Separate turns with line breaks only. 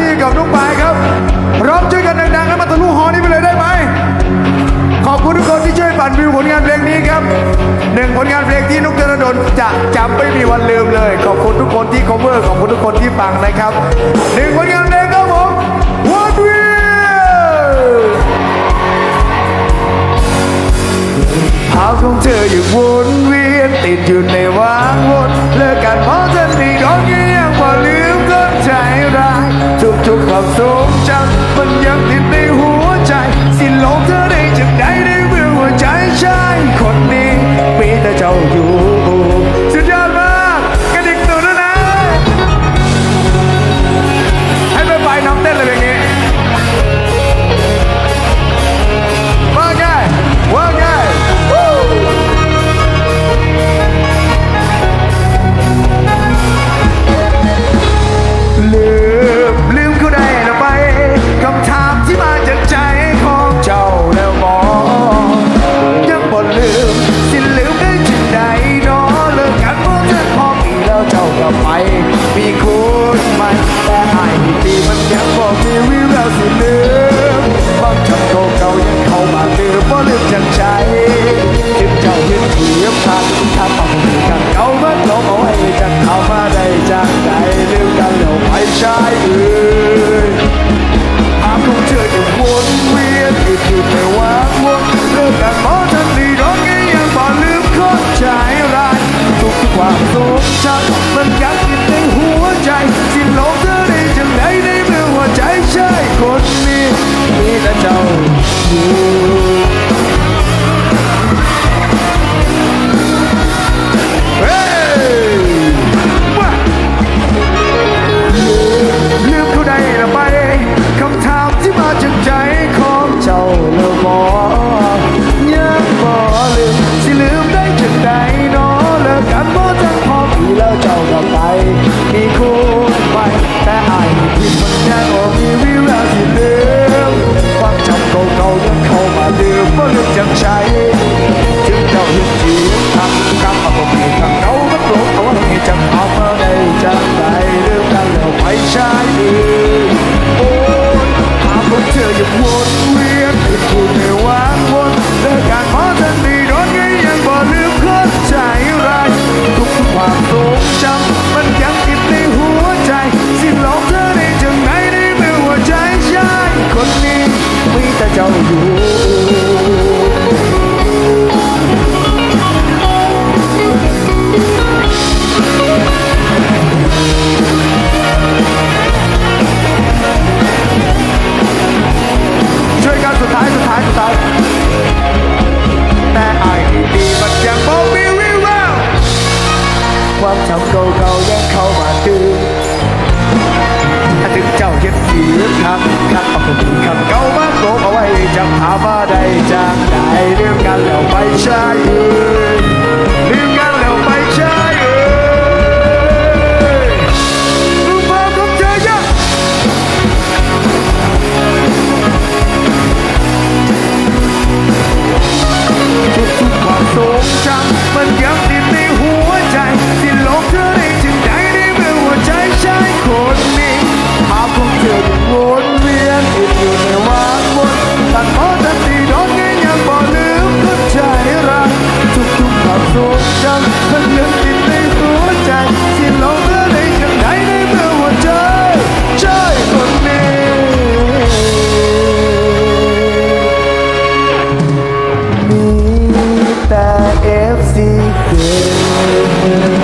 นี่กับน้องปายครับร้องช่วยกันดังๆแล้วมาตะลุฮอนี้ไปเลยได้ไหมขอบคุณทุกคนที่ช่วยปั่นวิวผลงานเพลงนี้ครับหนึ่งผลงานเพลงที่นุกเธนดลจะจำไม่มีวันลืมเลย ขอบคุณทุกคนที่ cover ขอบคุณทุกคนที่ฟังนะครับหนึ่งผลงานเพลงครับผมวัดวิวภาพของเธออยู่วนเวียนติดอยู่ในวางวนเลิกกันพรา Faltou shine. ความช้ำเก่าเก่ๆยังเข้ามาดึงถ้าถึงเจ้าเย็บผีครับครับเอาเป็นคบเก่ามาโกงเอาไว้จะหาว่าใดจากไหนเรื่องกันแล้วไปใช้ลืมกันแล้วไปใช้ 我。